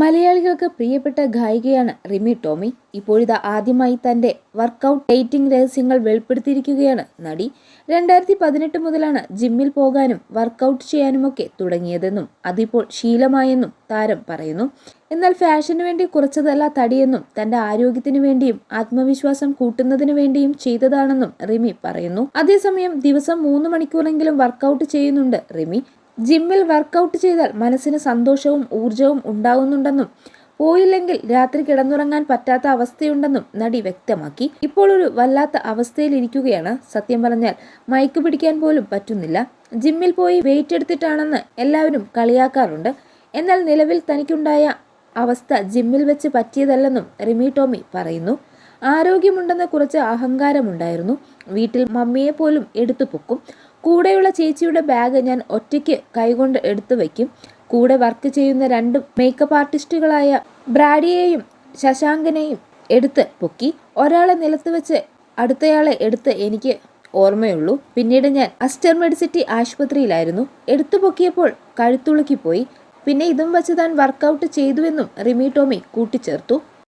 മലയാളികൾക്ക് പ്രിയപ്പെട്ട ഗായികയാണ് റിമി ടോമി. ഇപ്പോഴിതാ ആദ്യമായി തന്റെ വർക്കൗട്ട് ഡേറ്റിംഗ് രഹസ്യങ്ങൾ വെളിപ്പെടുത്തിയിരിക്കുകയാണ് നടി. രണ്ടായിരത്തി പതിനെട്ട് മുതലാണ് ജിമ്മിൽ പോകാനും വർക്കൗട്ട് ചെയ്യാനുമൊക്കെ തുടങ്ങിയതെന്നും അതിപ്പോൾ ശീലമായെന്നും താരം പറയുന്നു. എന്നാൽ ഫാഷന് വേണ്ടി കുറച്ചതല്ല തടിയെന്നും തന്റെ ആരോഗ്യത്തിനു വേണ്ടിയും ആത്മവിശ്വാസം കൂട്ടുന്നതിനു വേണ്ടിയും ചെയ്തതാണെന്നും റിമി പറയുന്നു. അതേസമയം ദിവസം മൂന്ന് മണിക്കൂറെങ്കിലും വർക്കൗട്ട് ചെയ്യുന്നുണ്ട് റിമി. ജിമ്മിൽ വർക്കൗട്ട് ചെയ്താൽ മനസ്സിന് സന്തോഷവും ഊർജവും ഉണ്ടാകുന്നുണ്ടെന്നും പോയില്ലെങ്കിൽ രാത്രി കിടന്നുറങ്ങാൻ പറ്റാത്ത അവസ്ഥയുണ്ടെന്നും നടി വ്യക്തമാക്കി. ഇപ്പോൾ ഒരു വല്ലാത്ത അവസ്ഥയിലിരിക്കുകയാണ്. സത്യം പറഞ്ഞാൽ മയക്ക് പിടിക്കാൻ പോലും പറ്റുന്നില്ല. ജിമ്മിൽ പോയി വെയിറ്റ് എടുത്തിട്ടാണെന്ന് എല്ലാവരും കളിയാക്കാറുണ്ട്. എന്നാൽ നിലവിൽ തനിക്കുണ്ടായ അവസ്ഥ ജിമ്മിൽ വെച്ച് പറ്റിയതല്ലെന്നും റിമി ടോമി പറയുന്നു. ആരോഗ്യമുണ്ടെന്ന് കുറച്ച് അഹങ്കാരമുണ്ടായിരുന്നു. വീട്ടിൽ മമ്മിയെ പോലും എടുത്തു പൊക്കും. കൂടെയുള്ള ചേച്ചിയുടെ ബാഗ് ഞാൻ ഒറ്റയ്ക്ക് കൈകൊണ്ട് എടുത്തു വയ്ക്കും. കൂടെ വർക്ക് ചെയ്യുന്ന രണ്ട് മേക്കപ്പ് ആർട്ടിസ്റ്റുകളായ ബ്രാഡിയെയും ശശാങ്കനെയും എടുത്ത് പൊക്കി. ഒരാളെ നിലത്ത് വെച്ച് അടുത്തയാളെ എടുത്ത് എനിക്ക് ഓർമ്മയുള്ളൂ. പിന്നീട് ഞാൻ അസ്റ്റർ മെഡിസിറ്റി ആശുപത്രിയിലായിരുന്നു. എടുത്തു പൊക്കിയപ്പോൾ കഴുത്തുളുക്കി പോയി. പിന്നെ ഇതും വച്ച് താൻ വർക്കൗട്ട് ചെയ്തുവെന്നും റിമി ടോമി കൂട്ടിച്ചേർത്തു.